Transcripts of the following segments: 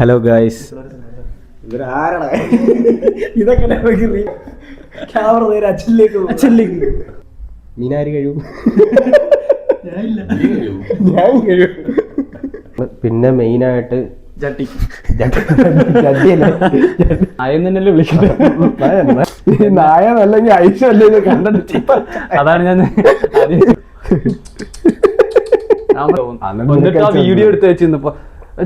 Hello guys ഇതൊക്കെ camera നേരെ അച്ഛനിലേക്ക് അച്ഛനിലേക്ക് മീനാരി കഴിയും? ഞാൻ കഴിയും. പിന്നെ മെയിനായിട്ട് വിളിക്കുന്നത്. നായ കണ്ടിട്ട് അതാണ് ഞാൻ വീഡിയോ എടുത്ത് വെച്ചിരുന്നപ്പോ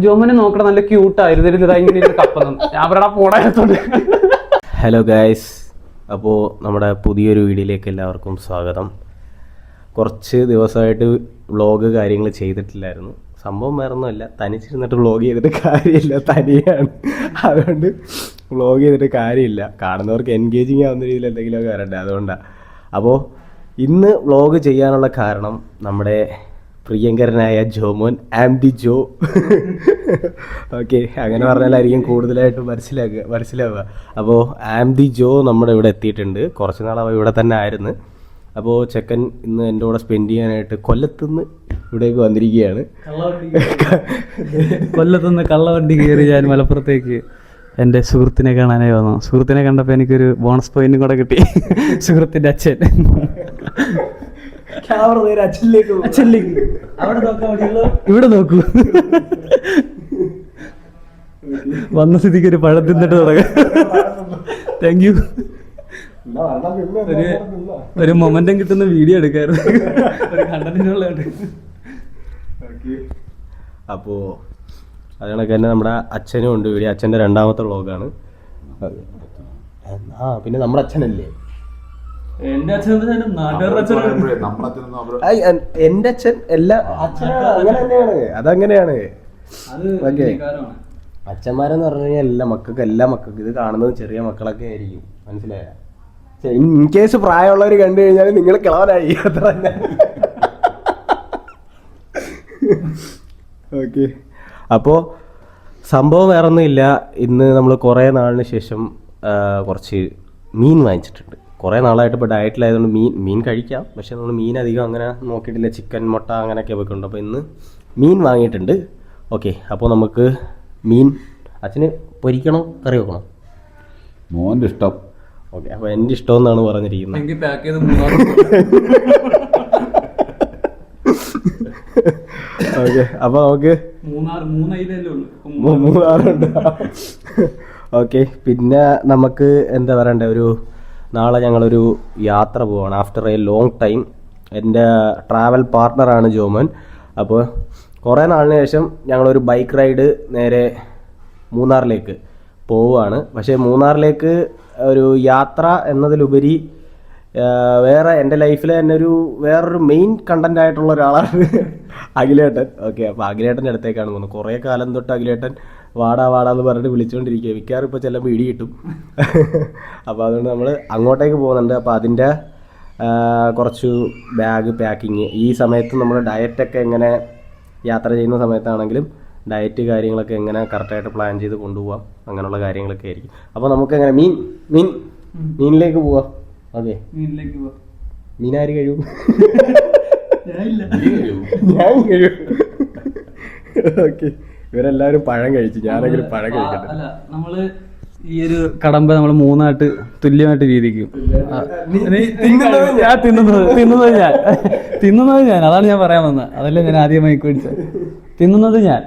ജോമനെ നോക്കണം നല്ല ക്യൂട്ടായിരുന്നു ഹലോ ഗായ്സ് അപ്പോൾ നമ്മുടെ പുതിയൊരു വീഡിയോയിലേക്ക് എല്ലാവർക്കും സ്വാഗതം. കുറച്ച് ദിവസമായിട്ട് വ്ളോഗ് കാര്യങ്ങൾ ചെയ്തിട്ടില്ലായിരുന്നു. സംഭവം വേറെ ഒന്നുമല്ല തനിച്ചിരുന്നിട്ട് വ്ളോഗ് ചെയ്തിട്ട് കാര്യമില്ല. തനിയാണ്. അതുകൊണ്ട് വ്ളോഗ് ചെയ്തിട്ട് കാര്യമില്ല. കാണുന്നവർക്ക് എൻഗേജിങ് ആവുന്ന രീതിയിൽ എന്തെങ്കിലുമൊക്കെ വരണ്ടേ. അതുകൊണ്ടാണ് അപ്പോൾ ഇന്ന് വ്ളോഗ് ചെയ്യാനുള്ള കാരണം നമ്മുടെ പ്രിയങ്കരനായ Jomon am the Jo. Okay അങ്ങനെ പറഞ്ഞാലായിരിക്കും കൂടുതലായിട്ട് മനസ്സിലാക്കുക മനസ്സിലാവുക. അപ്പോൾ ആം ദി ജോ നമ്മുടെ ഇവിടെ എത്തിയിട്ടുണ്ട്. കുറച്ച് നാൾ അവ ഇവിടെ തന്നെ ആയിരുന്നു. അപ്പോൾ ചെക്കൻ ഇന്ന് എന്റെ കൂടെ സ്പെൻഡ് ചെയ്യാനായിട്ട് കൊല്ലത്തുനിന്ന് ഇവിടേക്ക് വന്നിരിക്കുകയാണ്. കൊല്ലത്തുനിന്ന് കള്ളവണ്ടി കയറി ഞാൻ മലപ്പുറത്തേക്ക് എന്റെ സുഹൃത്തിനെ കാണാനായി വന്നു. സുഹൃത്തിനെ കണ്ടപ്പോൾ എനിക്കൊരു ബോണസ് പോയിന്റും കൂടെ കിട്ടി. സുഹൃത്തിന്റെ അച്ഛൻ. ക്യാമറ നേരെ അച്ഛനിലേക്ക് അച്ഛനിലേക്ക് അവിടെ നോക്കാൻ ഇവിടെ നോക്കൂ. വന്ന സ്ഥിതിക്ക് ഒരു പഴം തിന്നിട്ട് തുടങ്ങാം. താങ്ക് യു ഒരു ഒരു മൊമെന്റം കിട്ടുന്ന വീഡിയോ എടുക്കായിരുന്നു. ഒരു അതുകൊണ്ടൊക്കെ അപ്പോൾ അത് കണക്ക് തന്നെ നമ്മുടെ അച്ഛനും ഉണ്ട് വീഡിയോ അച്ഛന്റെ രണ്ടാമത്തെ വ്ളോഗാണ് ആ പിന്നെ നമ്മുടെ അച്ഛനല്ലേ? എന്റെ അച്ഛൻ എല്ലാ അതങ്ങനെയാണ്. അത് ഓക്കേ. വികാരമാണ്. അച്ഛന്മാരെന്ന് പറഞ്ഞു കഴിഞ്ഞാൽ എല്ലാ മക്കൾക്ക് എല്ലാ മക്കൾക്ക് ഇത് കാണുന്നത് ചെറിയ മക്കളൊക്കെ ആയിരിക്കും. മനസ്സിലായ? ഇൻ കേസ് പ്രായമുള്ളവർ കണ്ടു കഴിഞ്ഞാൽ നിങ്ങൾ കിളവനായി. അത്ര തന്നെ. ഓക്കെ. അപ്പോ സംഭവം വേറെ ഒന്നുമില്ല ഇന്ന് നമ്മൾ കുറേ നാളിന് ശേഷം കുറച്ച് മീൻ വാങ്ങിച്ചിട്ടുണ്ട്. കുറേ നാളായിട്ട് ഇപ്പോൾ ഡയറ്റിലായതുകൊണ്ട് മീൻ മീൻ കഴിക്കാം. പക്ഷേ നമ്മൾ മീൻ അധികം അങ്ങനെ നോക്കിയിട്ടില്ല. ചിക്കൻ മുട്ട അങ്ങനെയൊക്കെ വെക്കുന്നുണ്ട്. അപ്പോൾ ഇന്ന് മീൻ വാങ്ങിയിട്ടുണ്ട്. ഓക്കെ അപ്പോൾ നമുക്ക് മീൻ അച്ഛന് പൊരിക്കണോ? കറി വെക്കണോ? മോന്റെ ഇഷ്ടം. ഓക്കെ അപ്പോൾ എന്റെ ഇഷ്ടം എന്നാണ് പറഞ്ഞിരിക്കുന്നത്. എനിക്ക് പാക്ക് ചെയ്ത് മൂന്നാർ ഓക്കെ അപ്പോൾ നമുക്ക് മൂന്നാറുണ്ട്. ഓക്കെ പിന്നെ നമുക്ക് എന്താ പറയണ്ടേ? ഒരു നാളെ ഞങ്ങളൊരു യാത്ര പോവാണ്. ആഫ്റ്റർ എ ലോങ് ടൈം എന്റെ ട്രാവൽ പാർട്ട്ണറാണ് ജോമൻ. അപ്പോൾ കുറേ നാളിന് ശേഷം ഞങ്ങളൊരു ബൈക്ക് റൈഡ് നേരെ മൂന്നാറിലേക്ക് പോവുകയാണ് പക്ഷേ മൂന്നാറിലേക്ക് ഒരു യാത്ര എന്നതിലുപരി വേറെ എന്റെ ലൈഫിലെ തന്നെ ഒരു വേറൊരു മെയിൻ കണ്ടന്റ് ആയിട്ടുള്ള ഒരാളാണ് അഖിലേട്ടൻ. ഓക്കെ അപ്പോൾ അഖിലേട്ടന്റെ അടുത്തേക്കാണ് പോകുന്നത്. കുറേ കാലം തൊട്ട് അഖിലേട്ടൻ വാടാ വാടാന്ന് പറഞ്ഞിട്ട് വിളിച്ചുകൊണ്ടിരിക്കുക മിക്കവാറും ഇപ്പോൾ ചിലപ്പോൾ ഇടി കിട്ടും. അപ്പോൾ അതുകൊണ്ട് നമ്മൾ അങ്ങോട്ടേക്ക് പോകുന്നുണ്ട്. അപ്പോൾ അതിന്റെ കുറച്ച് ബാഗ് പാക്കിങ്. ഈ സമയത്ത് നമ്മൾ ഡയറ്റൊക്കെ എങ്ങനെ യാത്ര ചെയ്യുന്ന സമയത്താണെങ്കിലും ഡയറ്റ് കാര്യങ്ങളൊക്കെ എങ്ങനെ കറക്റ്റായിട്ട് പ്ലാൻ ചെയ്ത് കൊണ്ടുപോകാം അങ്ങനെയുള്ള കാര്യങ്ങളൊക്കെ ആയിരിക്കും. അപ്പോൾ നമുക്ക് എങ്ങനെ മീൻ മീൻ മീനിലേക്ക് പോവാം. അതെ മീനിലേക്ക് പോവാം. മീനാരി കഴിയും? ഞാനില്ല. ഞാൻ കഴിയും. ഓക്കെ. ഇവരെല്ലാവരും പഴം കഴിച്ചു. ഞാനെങ്കിലും പഴം കഴിക്കട്ടെ. അല്ല നമ്മൾ ഈ ഒരു കടമ്പ നമ്മൾ മൂന്നായിട്ട് തുല്യമായിട്ട് വീതിക്കും തിന്നുന്നത് ഞാൻ തിന്നുന്നത് തിന്നുന്നത് ഞാൻ. തിന്നുന്നത് ഞാൻ അതാണ് ഞാൻ പറയാൻ വന്നത്. അതല്ലേ ഞാൻ ആദ്യമായി കുടിച്ചത് തിന്നുന്നത് ഞാൻ.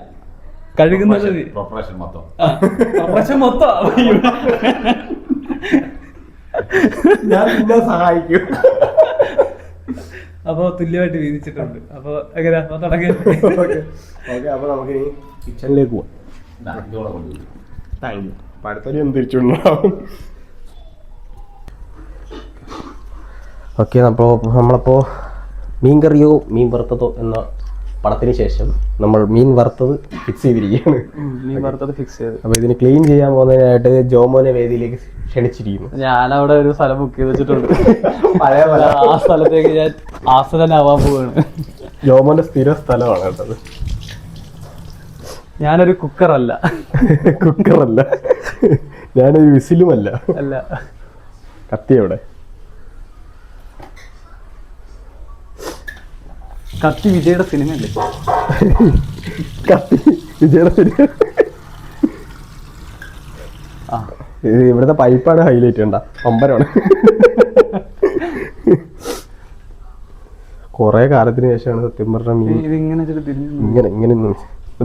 കഴുകുന്നത് പ്രൊഫഷൻ മൊത്തം. ഞാൻ സഹായിക്കും. അപ്പൊ തുല്യമായിട്ട് വീതിച്ചിട്ടുണ്ട്. അപ്പൊ എങ്ങനെയാ? അപ്പൊ തുടങ്ങി. Okay okay. അപ്പോൾ നമുക്ക് കിച്ചണിലേക്ക് പോവാം താങ്ക് യു അപ്പോൾ അടുത്തൊരു തിരിച്ചുണ്ടാവും ഓക്കെ അപ്പോൾ നമ്മളപ്പോൾ മീൻ കറിയോ മീൻ വറുത്തതോ എന്ന പടത്തിന് ശേഷം നമ്മൾ മീൻ വറുത്തത് ഫിക്സ് ചെയ്തിരിക്കുകയാണ്. മീൻ വറുത്തത് ഫിക്സ് ചെയ്ത്. അപ്പോൾ ഇതിന് ക്ലീൻ ചെയ്യാൻ പോകുന്നതിനായിട്ട് ജോമോനെ വേദിയിലേക്ക് ക്ഷണിച്ചിരിക്കുന്നു. ഞാനവിടെ ഒരു സ്ഥലം ബുക്ക് ചെയ്ത് വെച്ചിട്ടുണ്ട്. പഴയ പല. ആ സ്ഥലത്തേക്ക് ഞാൻ ആസനാവാൻ പോവുകയാണ് ജോമോന്റെ സ്ഥിര സ്ഥലമാണ് കേട്ടത്. ഞാനൊരു കുക്കറല്ല. കുക്കറല്ല. ഞാനൊരു വിസിലുമല്ല. അല്ല. കത്തി എവിടെ കത്തി വിജയുടെ സിനിമയല്ലേ? കത്തി വിജയുടെ സിനിമ. ഇത് ഇവിടുത്തെ പൈപ്പാണ് ഹൈലൈറ്റ് ഉണ്ട അമ്പരമാണ് കൊറേ കാലത്തിന് ശേഷമാണ് സത്യം പറഞ്ഞ മീൻ ഇങ്ങനെ ഇങ്ങനെ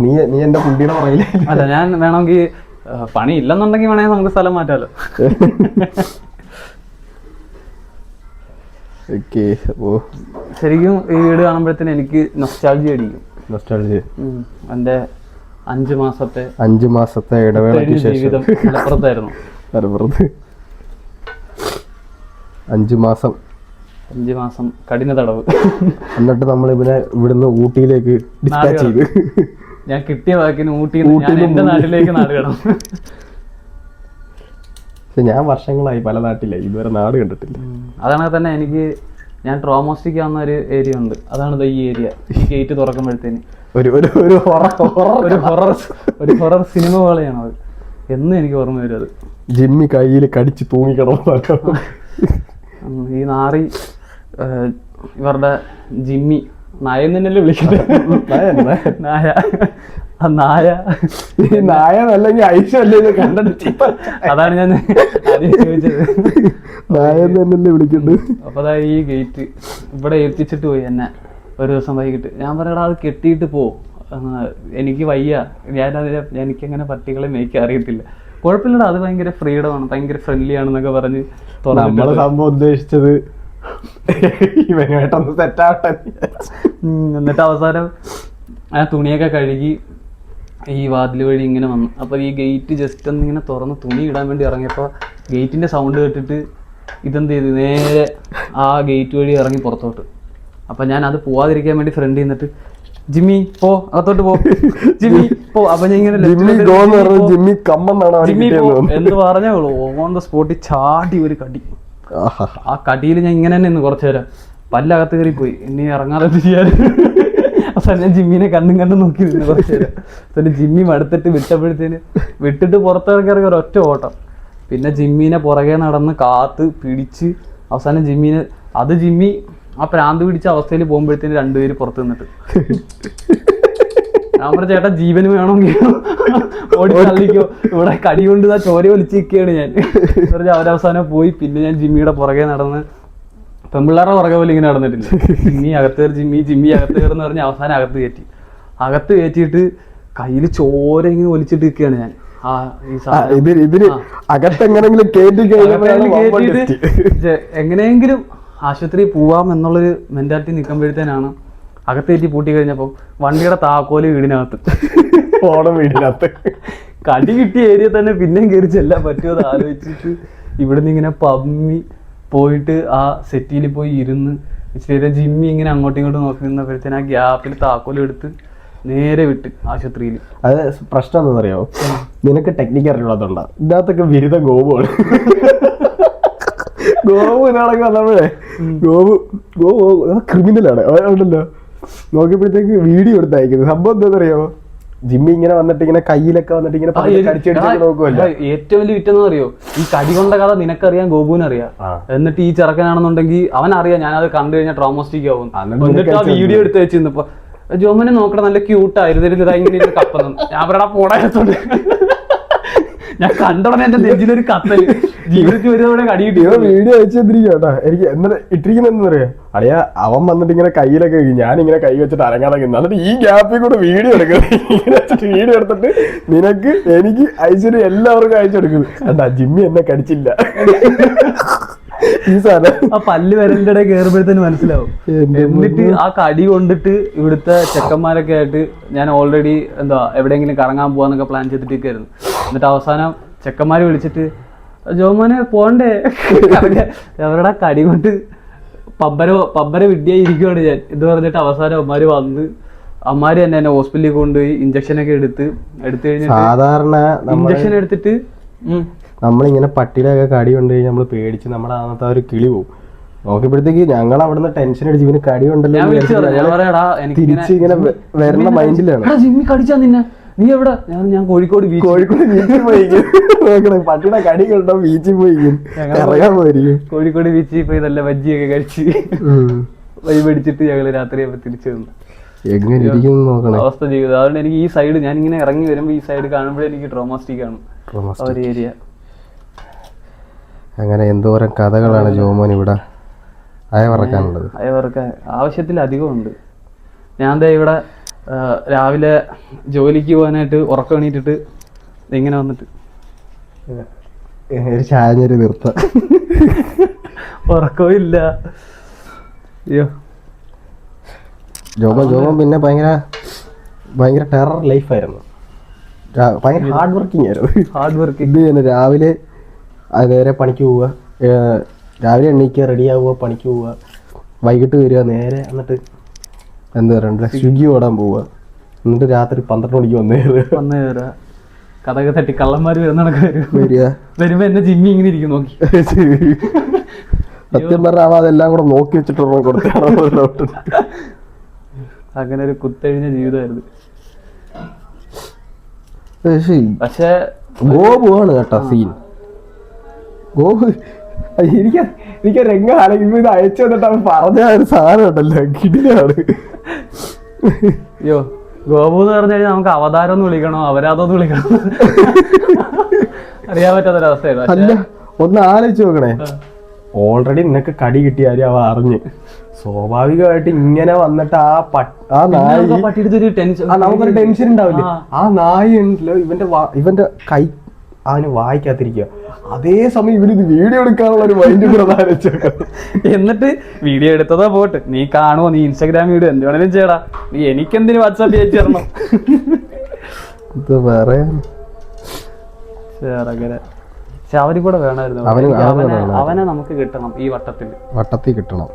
നീ നീ എന്റെ കുട്ടിയുടെ പറയില്ല അല്ല ഞാൻ വേണമെങ്കിൽ പണി ഇല്ലെന്നുണ്ടെങ്കിൽ വേണമെങ്കിൽ നമുക്ക് സ്ഥലം മാറ്റാലോ. ശരിക്കും ഈ വീട് കാണുമ്പോഴത്തേന് എനിക്ക് നൊസ്റ്റാൾജി അടിക്കും നൊസ്റ്റാൾജി എന്റെ എന്റെ അഞ്ച് മാസത്തെ അഞ്ചു മാസത്തെ ഇടവേളയ്ക്ക് ശേഷം. മലപ്പുറത്തായിരുന്നു. മലപ്പുറത്ത്. അഞ്ചു മാസം. അഞ്ച് മാസം കഠിന തടവ്. എന്നിട്ട് നമ്മൾ ഇവനെ ഇവിടുന്ന് ഊട്ടിയിലേക്ക് ഡിസ്പാച്ച് ചെയ്ത്. ഞാൻ കിട്ടിയ വാക്കിന് ഊട്ടി ഞാൻ നിന്ന് നാട്ടിലേക്ക് നാട് പക്ഷെ ഞാൻ വർഷങ്ങളായി പല നാട്ടിലെ ഇതുവരെ നാട് കണ്ടിട്ടില്ല. അതാണ് തന്നെ എനിക്ക് ഞാൻ ട്രോമോസ്റ്റിക് ആവുന്ന ഒരു ഏരിയ ഉണ്ട്. അതാണ് ഈ ഏരിയ. ഈ ഗേറ്റ് തുറക്കുമ്പോഴത്തേന്. ഒരു ഒരു ഒരു ഒരു ഹൊറർ ഒരു ഹൊറർ സിനിമ പോലെയാണ് അത്. എന്നും എനിക്ക് ഓർമ്മ വരും അത്. ജിമ്മി കയ്യിൽ കടിച്ച് തൂങ്ങിക്കിടന്നു ഉം, ഈ നാറി ഇവരുടെ ജിമ്മി നായ തന്നെയല്ലേ വിളിക്കുന്നത്? നായ നായ. ഈ നായ അല്ലെങ്കിൽ ഐശ്വല്ലേ കണ്ടിട്ട് അതാണ് ഞാൻ ചോദിച്ചത്. നായ തന്നെയല്ലേ വിളിക്കുന്നത്? അപ്പൊ അതാ ഈ ഗേറ്റ് ഇവിടെ എത്തിച്ചിട്ട് പോയി എന്നെ. ഒരു ദിവസം വൈകിട്ട്. ഞാൻ പറയടാ അത് കെട്ടിയിട്ട് പോ. എനിക്ക് വയ്യ. ഞാൻ ഞാനതിനെ എനിക്കങ്ങനെ പട്ടികളെ മേയ്ക്കാൻ അറിയത്തില്ല. കുഴപ്പമില്ലടാ അത് ഭയങ്കര ഫ്രീഡമാണ് ഭയങ്കര ഫ്രണ്ട്ലി ആണെന്നൊക്കെ പറഞ്ഞ് നമ്മൾ സംഭവം ഉദ്ദേശിച്ചത് ഇവനുമായിട്ടൊന്ന് സെറ്റാവട്ടെ എന്നിട്ട് അവസാനം ആ തുണിയൊക്കെ കഴുകി ഈ വാതിൽ വഴി ഇങ്ങനെ വന്നു. അപ്പോൾ ഈ ഗേറ്റ് ജസ്റ്റ് ഒന്ന് ഇങ്ങനെ തുറന്ന് തുണി ഇടാൻ വേണ്ടി ഇറങ്ങിയപ്പോൾ ഗേറ്റിന്റെ സൗണ്ട് കേട്ടിട്ട് ഇതെന്ത് ചെയ്ത്? നേരെ ആ ഗേറ്റ് വഴി ഇറങ്ങി പുറത്തോട്ട്. അപ്പം ഞാൻ അത് പോവാതിരിക്കാൻ വേണ്ടി ഫ്രണ്ട് നിന്നിട്ട് ജിമ്മി പോ അകത്തോട്ട് പോ. ജിമ്മി പോ. അപ്പൊ ഞാൻ ഇങ്ങനെ ജിമ്മി എന്ന് ജിമ്മി. ജിമ്മി കമ്മെന്നാണ് എന്ന് പറഞ്ഞോളൂ ഓൺ ദ സ്പോട്ടിൽ ചാടി ഒരു കടി. ആ കടിയിൽ ഞാൻ ഇങ്ങനെ തന്നെ കുറച്ചു നേരം. പല്ലകത്ത് കയറി പോയി ഇനി ഇറങ്ങാതെ ചെയ്യാൻ? അവസാനം ഞാൻ ജിമ്മിനെ കണ്ണും കണ്ടും നോക്കി നിന്ന് കുറച്ചു നേരം. എന്നിട്ട് ജിമ്മി മടുത്തിട്ട് വിട്ടപ്പോഴത്തേന് വിട്ടിട്ട് പുറത്തിറങ്ങിറങ്ങി ഒരു ഒറ്റ ഓട്ടം. പിന്നെ ജിമ്മിനെ പുറകെ നടന്ന് കാത്ത് പിടിച്ച് അവസാനം ജിമ്മിനെ അത് ജിമ്മി ആ പ്രാന്ത് പിടിച്ച അവസ്ഥയിൽ പോകുമ്പോഴത്തേന് രണ്ടുപേര് പുറത്ത് നിന്നിട്ട്. ഞാൻ ചേട്ടൻ ചേട്ടാ ജീവന് വേണമെങ്കിൽ ഓടി തള്ളിക്കോ. ഇവിടെ കടി കൊണ്ട് ആ ചോര വലിച്ചിരിക്കുകയാണ് ഞാൻ. പറഞ്ഞാൽ അവരവസാനം പോയി. പിന്നെ ഞാൻ ജിമ്മിയുടെ പുറകെ നടന്ന് പെമ്പിള്ളാരുടെ പുറകെ പോലെ ഇങ്ങനെ നടന്നിട്ടില്ല. ജിമ്മി അകത്ത് കയറി ജിമ്മി ജിമ്മി അകത്ത് കയറുന്ന പറഞ്ഞ് അവസാനം അകത്ത് കയറ്റി. അകത്ത് കയറ്റിയിട്ട് കയ്യിൽ ചോര ഇങ്ങനെ ഒലിച്ചിട്ട് നിൽക്കുകയാണ് ഞാൻ ഇതിന് അകത്തെങ്ങനെങ്കിലും എങ്ങനെയെങ്കിലും ആശുപത്രി പോവാം എന്നുള്ളൊരു മെന്റാലിറ്റി നിൽക്കുമ്പോഴത്തേനാണ് അകത്തേറ്റി പൂട്ടി കഴിഞ്ഞപ്പോൾ വണ്ടിയുടെ താക്കോൽ വീടിനകത്ത്. ഓടം വീടിനകത്ത്. കടി കിട്ടിയ ഏരിയ തന്നെ പിന്നെയും കയറി ചെല്ലാൻ പറ്റുമോ എന്ന് ആലോചിച്ചിട്ട് ഇവിടുന്ന് ഇങ്ങനെ പമ്മി പോയിട്ട് ആ സെറ്റിയിൽ പോയി ഇരുന്ന് ചെറിയ ജിമ്മി ഇങ്ങനെ അങ്ങോട്ടും ഇങ്ങോട്ടും നോക്കി നിന്നപ്പോഴത്തേന് ആ ഗ്യാപ്പിൽ താക്കോൽ എടുത്ത് നേരെ വിട്ട് ആശുപത്രിയിൽ. അത് പ്രശ്നം എന്താണെന്നറിയോ? നിനക്ക് ടെക്നിക്ക് അറിയുള്ളതുണ്ടാ ഇതിനകത്തൊക്കെ ബിരുദം ഗോപുവാണ് ഗോപു ഇതിനാണെങ്കിൽ വന്നപ്പോഴേ. ഗോപു ഗോപു ക്രിമിനലാണ് ഉണ്ടല്ലോ. നോക്കിയപ്പോഴത്തേക്ക് വീഡിയോ എടുത്ത് അയക്കുന്നത് സംഭവം എന്താണെന്നറിയോ? ജിമ്മി ഇങ്ങനെ വന്നിട്ട് ഇങ്ങനെ കയ്യിലൊക്കെ വന്നിട്ട് ഇങ്ങനെ നോക്കുമല്ലോ ഏറ്റവും വലിയ വിറ്റെന്ന് അറിയോ ഈ കടി കൊണ്ട കഥ നിനക്കറിയാം ഗോപുവിനറിയാം. ആ. എന്നിട്ട് ഈ ചെറുക്കനാണെന്നുണ്ടെങ്കിൽ അവൻ അറിയാം ഞാനത് കണ്ടു കഴിഞ്ഞാൽ ട്രോമോസ്റ്റിക് ആവും. എന്നിട്ട് ആ വീഡിയോ എടുത്ത് വെച്ചിരുന്നപ്പോ ജോമനെ നോക്കണം നല്ല ക്യൂട്ടായിരുന്നു ഇതാ ഇങ്ങനെ കപ്പന്നു. ഞാൻ പറയടാ പോടാത്തോണ്ട് ഞാൻ കണ്ടോടനെ എന്റെ നെഞ്ചിലൊരു കത്തൽ. ജീവിതത്തിൽ വരുന്നവിടെ കടി കിട്ടി വീഡിയോ അയച്ചു എനിക്ക് എന്നിട്ട് ഇട്ടിരിക്കുന്ന പറയാ അളിയ അവൻ വന്നിട്ട് ഇങ്ങനെ കയ്യിലൊക്കെ ഞാൻ ഇങ്ങനെ കൈ വെച്ചിട്ട് അരങ്ങാതെ. എന്നിട്ട് ഈ ഗ്യാപ്പിൽ കൂടെ വീഡിയോ എടുക്കുന്നത് ഇങ്ങനെ വെച്ചിട്ട് വീഡിയോ എടുത്തിട്ട് നിനക്ക് എനിക്ക് അയച്ചിട്ട് എല്ലാവർക്കും അയച്ചെടുക്കുന്നു എന്താ ജിമ്മി എന്നെ കടിച്ചില്ല. ഈ സാധനം. ആ പല്ല് വിരലിന്റെ ഇടയിൽ കയറുമ്പോഴത്തേന് മനസ്സിലാവും. എന്നിട്ട് ആ കടി കൊണ്ടിട്ട് ഇവിടുത്തെ ചെക്കന്മാരൊക്കെ ആയിട്ട് ഞാൻ ഓൾറെഡി എന്താ എവിടെയെങ്കിലും കറങ്ങാൻ പോവാന്നൊക്കെ പ്ലാൻ ചെയ്തിട്ടൊക്കെയായിരുന്നു എന്നിട്ട് അവസാനം ചെക്കന്മാർ വിളിച്ചിട്ട് ജോമോനെ പോണ്ടേ? കറങ്ങാൻ." അവരുടെ കടി കൊണ്ട് പമ്പര പമ്പര വിഡ്ഢിയായി ഇരിക്കുവാണ് ഞാൻ. എന്ന് പറഞ്ഞിട്ട് അവസാനം അമ്മമാര് വന്ന് അമ്മമാര് തന്നെ എന്നെ ഹോസ്പിറ്റലിൽ കൊണ്ടുപോയി ഇഞ്ചക്ഷൻ ഒക്കെ എടുത്ത് എടുത്തു കഴിഞ്ഞിട്ട് സാധാരണ നമ്മൾ ഇഞ്ചക്ഷൻ എടുത്തിട്ട്. നമ്മളിങ്ങനെ പട്ടിയുടെ ഒക്കെ കടി കൊണ്ട് കഴിഞ്ഞാൽ നമ്മൾ പേടിച്ച് നമ്മുടെ അന്നത്തെ ഒരു കിളി പോകും നോക്കിയപ്പോഴത്തേക്ക് ഞങ്ങൾ അവിടുന്ന് ടെൻഷൻ അടിച്ച് ഇവന് കടി ഉണ്ടല്ലോ തിരിച്ച് ഇങ്ങനെ വരുന്ന മൈൻഡിലാണ് നീ എവിടെ? ഞാൻ ഞാൻ കോഴിക്കോട് കോഴിക്കോട് ബീച്ചിൽ പോയിരിക്കും. പട്ടിയുടെ കടി കണ്ടോ ബീച്ചിൽ പോയിരിക്കും. ഇറങ്ങാൻ പോയിരിക്കും. കോഴിക്കോട് ബീച്ചിൽ പോയി നല്ല ബജ്ജിയൊക്കെ കഴിച്ച് വൈ പിടിച്ചിട്ട് ഞങ്ങൾ രാത്രി തിരിച്ചു വന്നു. അവസ്ഥ ജീവിതം അതുകൊണ്ട് എനിക്ക് ഈ സൈഡ് ഞാൻ ഇങ്ങനെ ഇറങ്ങി വരുമ്പോൾ ഈ സൈഡ് കാണുമ്പോഴേ എനിക്ക് ട്രോമാസ്റ്റിക് ആണ്. ഏരിയ അങ്ങനെ എന്തോരം കഥകളാണ് ജോമോൻ ഇവിടെ അയവറക്കാനുള്ളത്. ആവശ്യത്തിൽ ആവശ്യത്തിലധികം ഉണ്ട് ഞാൻ ദേ ഇവിടെ രാവിലെ ജോലിക്ക് പോകാനായിട്ട് ഉറക്കം എണീറ്റിട്ട് ഇങ്ങനെ വന്നിട്ട്. ഒരു ചാഞ്ഞൊരു നിർത്തം. ഉറക്കവും ഇല്ല. അയ്യോ. ജോബ പിന്നെ ഭയങ്കര ഭയങ്കര ടെറർ ലൈഫായിരുന്നു ഭയങ്കര ഹാർഡ് വർക്കിംഗ് ആയിരുന്നു. ഹാർഡ് വർക്ക് ഇത് തന്നെ രാവിലെ നേരെ പണിക്ക് പോവുക. രാവിലെ എണ്ണീക്കുക റെഡി ആവുക പണിക്ക് പോവുക. വൈകിട്ട് വരിക നേരെ എന്നിട്ട് എന്താ പറയണ്ട സ്വിഗ്ഗി. ഓടാൻ പോവുക എന്നിട്ട് രാത്രി പന്ത്രണ്ട് മണിക്ക് വന്നേ വന്ന് കയറുക കഥക തട്ടി കള്ളന്മാർ വരുന്ന വരും. വരിക. വരുമ്പോ എന്നെ ജിമ്മി ഇങ്ങനെ ഇരിക്കും നോക്കി. സത്യം പറഞ്ഞാൽ അവൻ അതെല്ലാം കൂടെ നോക്കി വെച്ചിട്ടുള്ള കൊടുത്താണോ ഡൗട്ട് അങ്ങനെ ഒരു കുത്തഴിഞ്ഞ ജീവിതമായിരുന്നു. പക്ഷെ ഗോപുവാണ് കേട്ടോ സീൻ. ഗോപു എനിക്ക് എനിക്ക് രംഗ ആണെങ്കിൽ ഇത് അയച്ചു തന്നിട്ട് അവൻ പറഞ്ഞ. ഒരു സാധനം ഉണ്ടല്ലോ കിടിലാണ് അയ്യോ ഗോപു എന്ന് പറഞ്ഞു കഴിഞ്ഞാൽ നമുക്ക് അവതാരം എന്ന് വിളിക്കണോ? അവരാതോ എന്ന് വിളിക്കണോ? അറിയാൻ പറ്റാത്തൊരവസ്ഥയാണ് അല്ല ഒന്ന് ആലോചിച്ച് നോക്കണേ. ഓൾറെഡി നിനക്ക് കടി കിട്ടിയാലും അവ അറിഞ്ഞ്. സ്വാഭാവികമായിട്ട് ഇങ്ങനെ വന്നിട്ട് ആ പട്ട് ആ നായി പട്ടിയെടുത്തൊരു ടെൻഷൻ ആ നമുക്കൊരു ടെൻഷൻ ഉണ്ടാവില്ലേ? ആ. നായി ഉണ്ടല്ലോ ഇവന്റെ ഇവന്റെ കൈ അവന് വായിക്കാതിരിക്കുക. അതേ സമയം ഇവരിത് വീഡിയോ എടുക്കാനുള്ള ഒരു മൈൻഡ് നോക്കണം. എന്നിട്ട് വീഡിയോ എടുത്തതാ പോട്ട്. നീ കാണുമോ നീ ഇൻസ്റ്റാഗ്രാം വീഡിയോ എന്ത് വേണേലും ചെയ്യടാ. നീ എനിക്കെന്തിനു വാട്സാപ്പ് അയച്ചു തരണം? ഇത് പറയാൻ അങ്ങനെ. പക്ഷെ അവർ കൂടെ വേണമായിരുന്നു. അവന് നമുക്ക് കിട്ടണം ഈ വട്ടത്തിൽ. വട്ടത്തിൽ കിട്ടണം.